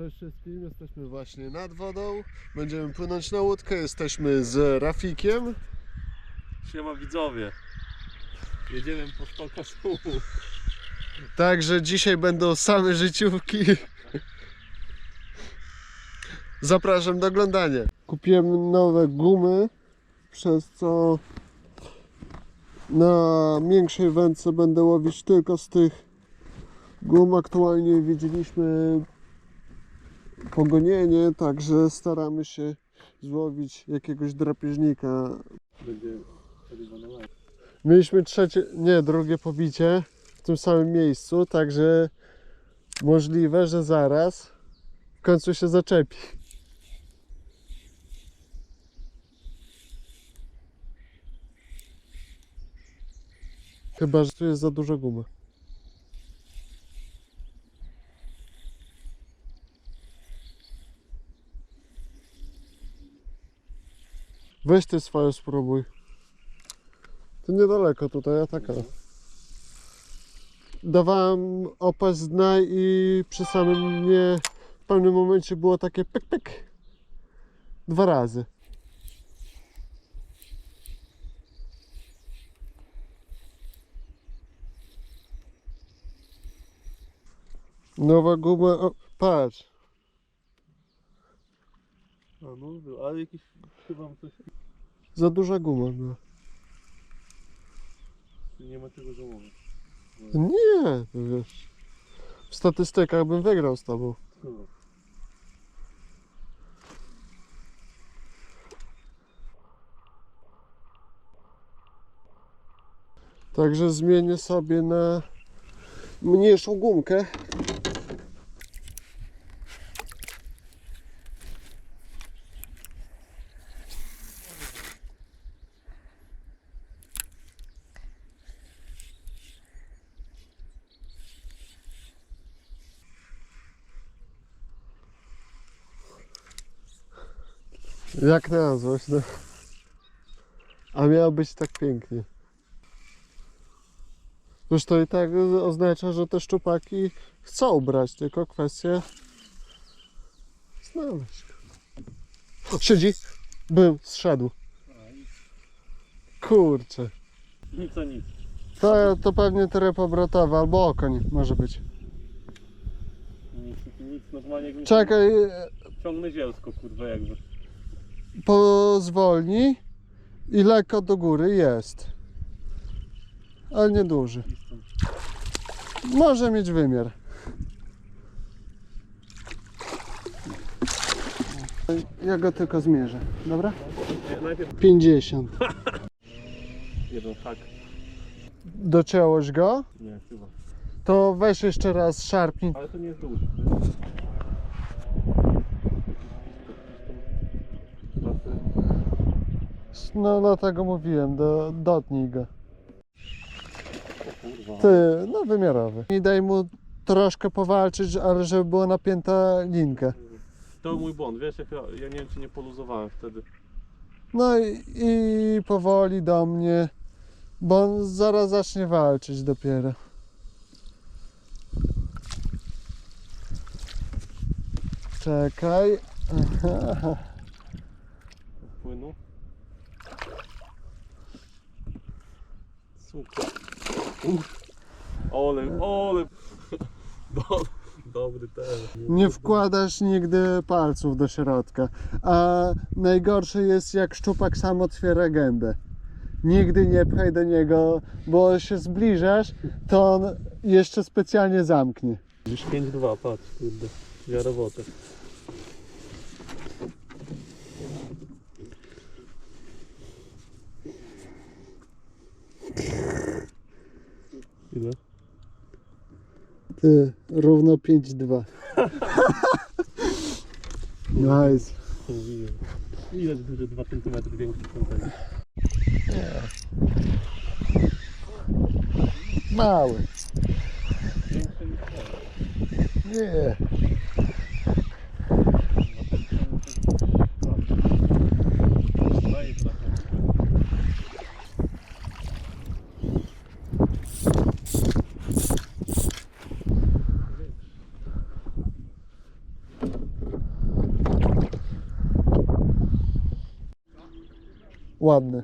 Cześć wszystkim, jesteśmy właśnie nad wodą. Będziemy płynąć na łódkę. Jesteśmy z Rafikiem. Siema widzowie. Jedziemy po 100 koszulów. Także dzisiaj będą same życiówki. Zapraszam do oglądania. Kupiłem nowe gumy, przez co na większej wędce będę łowić tylko z tych gum. Aktualnie widzieliśmy pogonienie, także staramy się złowić jakiegoś drapieżnika. Mieliśmy trzecie, nie, drugie pobicie w tym samym miejscu, także możliwe, że zaraz w końcu się zaczepi. Chyba, że tu jest za dużo gumy. Weź ty swoje spróbuj. To niedaleko tutaj, a taka. Dawałem opas dna i przy samym mnie w pewnym momencie było takie pyk pyk. Dwa razy. Nowa guma, o, patrz. A no, był, ale jakiś chyba coś Za duża guma była. nie ma czego żałować. Nie, wiesz. W statystykach bym wygrał z tobą. No. Także zmienię sobie na mniejszą gumkę. Jak nazwać, no? A miało być tak pięknie. Już to i tak oznacza, że te szczupaki chcą brać, tylko kwestia znaleźć. Siedzi! Był, zszedł. Kurczę. Nic o nic. To, to pewnie tryb obrotowy albo okoń może być. Nic, nic normalnie Czekaj, ciągnę zielsko kurwa jakby. Pozwolnij i lekko do góry jest. Ale nie duży. I stąd. Może mieć wymiar. Ja go tylko zmierzę, dobra? Najpierw 50. jeden hak. Dociąłeś go? Nie, chyba. To weź jeszcze raz szarpnij. Ale to nie jest duży. No dlatego mówiłem, do, dotnij go. Ty, no wymiarowy. I daj mu troszkę powalczyć, ale żeby była napięta linkę. To był mój błąd, wiesz, jak ja, ja nie wiem czy nie poluzowałem wtedy. No i, i powoli do mnie, bo on zaraz zacznie walczyć dopiero. Czekaj. Aha. Super. Uff. Ole, ole. Do, dobry ten. Nie wkładasz nigdy palców do środka. A najgorsze jest jak szczupak sam otwiera gębę. Nigdy nie pchaj do niego, bo się zbliżasz, to on jeszcze specjalnie zamknie. Gdzieś 5-2, patrz, kurde. Wiarowotek. Ile? Ty, równo 5-2. Nice. Ile duży 2 cm większy kontener? Mały. Większy niż. Nie. Ładny.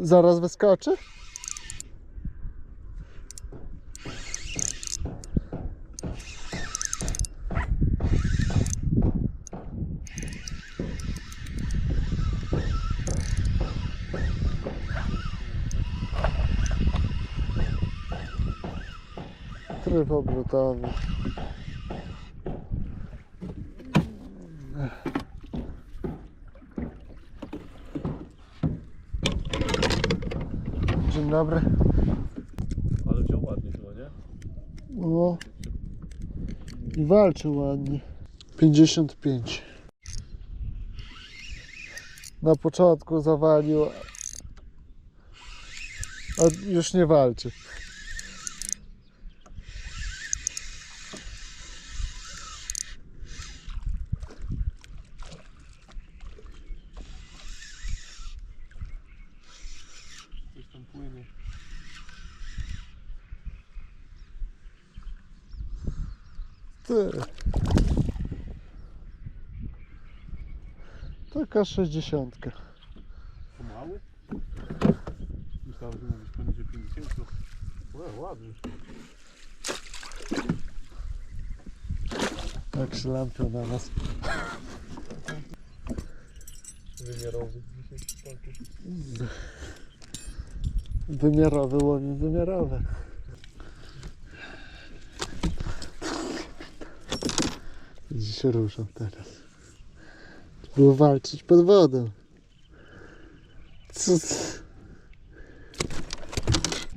Zaraz wyskoczy? Tryb obrotowy. Dzień dobry. Ale wziął ładnie chyba, nie? No. I walczy ładnie. 55. Na początku zawalił, a już nie walczy. Coś tam płynie. Ty. Taka 60. Pomały? Myślałem, że mówisz poniżej 50. Łe, ładnie. Jak się lampią na nas. Wymiarowy 10 szpanków. Wymiarowy łowi wymiarowe. Będzie się ruszał teraz. Było walczyć pod wodą. Co? z-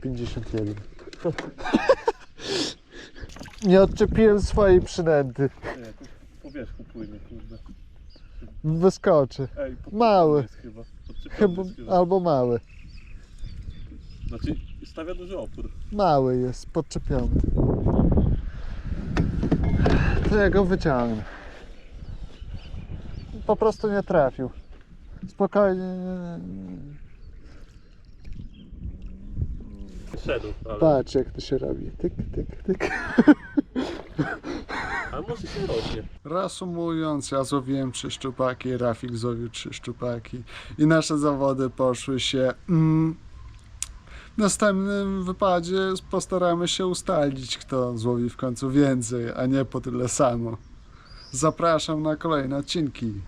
51. Nie odczepiłem swojej przynęty. Nie, jakoś po wierzchu płynie, kurde. Wyskoczy. Ej, po Mały. jest chyba. Podczepiony Chyba, jest chyba. albo mały. Znaczy, stawia duży opór. Mały jest, podczepiony. To ja go wyciągnę. Po prostu nie trafił. Spokojnie. Szedł, ale, Patrz jak to się robi. Tyk, tyk, tyk. ale może się rośnie. Reasumując, ja złowiłem trzy szczupaki, Rafik złowił trzy szczupaki i nasze zawody poszły się. Mm, w następnym wypadzie postaramy się ustalić, kto złowi w końcu więcej, a nie po tyle samo. Zapraszam na kolejne odcinki.